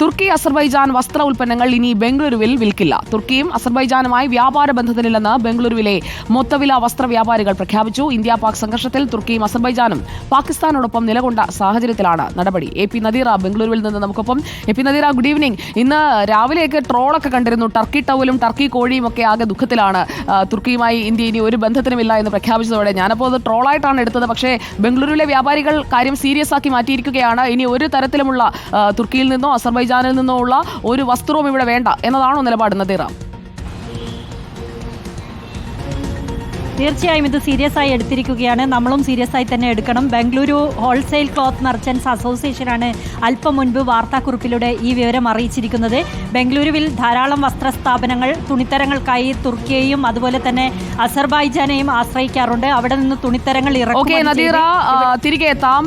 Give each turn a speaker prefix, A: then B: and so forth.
A: തുർക്കി Azerbaijan വസ്ത്ര ഉൽപ്പന്നങ്ങൾ ഇനി ബംഗളൂരുവിൽ വിൽക്കില്ല. തുർക്കിയും അസർബൈജാനുമായി വ്യാപാര ബന്ധത്തിലില്ലെന്ന് ബംഗളൂരുവിലെ മൊത്തവില വസ്ത്ര വ്യാപാരികൾ പ്രഖ്യാപിച്ചു. ഇന്ത്യ പാക് സംഘർഷത്തിൽ തുർക്കിയും അസർബൈജാനും പാകിസ്ഥാനോടൊപ്പം നിലകൊണ്ട സാഹചര്യത്തിലാണ് നടപടി. എ പി നദീറ ബംഗളൂരുവിൽ നിന്ന് നമുക്കൊപ്പം. A P Nadeera good evening ഇന്ന് രാവിലെയൊക്കെ ട്രോളൊക്കെ കണ്ടിരുന്നു. ടർക്കി ടവലും ടർക്കി കോഴിയും ഒക്കെ ആകെ ദുഃഖത്തിലാണ്. തുർക്കിയുമായി ഇന്ത്യ ഇനി ഒരു ബന്ധത്തിനുമില്ല എന്ന് പ്രഖ്യാപിച്ചതോടെ ഞാനപ്പോൾ അത് ട്രോളായിട്ടാണ് എടുത്തത്. പക്ഷേ ബംഗളൂരുവിലെ വ്യാപാരികൾ കാര്യം സീരിയസ് ആക്കി മാറ്റിയിരിക്കുകയാണ്. ഇനി ഒരു തരത്തിലുമുള്ള തുർക്കിയിൽ നിന്നോ അസർബൈജാനിൽ നിന്നുള്ള ഒരു വസ്ത്രവും ഇവിടെ വേണ്ട എന്നതാണോ നിലപാട് നദീറ?
B: തീർച്ചയായും ഇത് സീരിയസ് ആയി എടുത്തിരിക്കുകയാണ്. നമ്മളും സീരിയസ് ആയി തന്നെ എടുക്കണം. ബംഗളൂരു ഹോൾസെയിൽ ക്ലോത്ത് മെർച്ചൻസ് അസോസിയേഷനാണ് അല്പം മുൻപ് വാർത്താക്കുറിപ്പിലൂടെ ഈ വിവരം അറിയിച്ചിരിക്കുന്നത്. ബംഗളൂരുവിൽ ധാരാളം വസ്ത്ര സ്ഥാപനങ്ങൾ തുണിത്തരങ്ങൾക്കായി തുർക്കിയെയും അതുപോലെ തന്നെ അസർബൈജാനെയും ആശ്രയിക്കാറുണ്ട്. അവിടെ നിന്ന് തുണിത്തരങ്ങൾ ചെയ്ത്
A: തിരികെ എത്താം.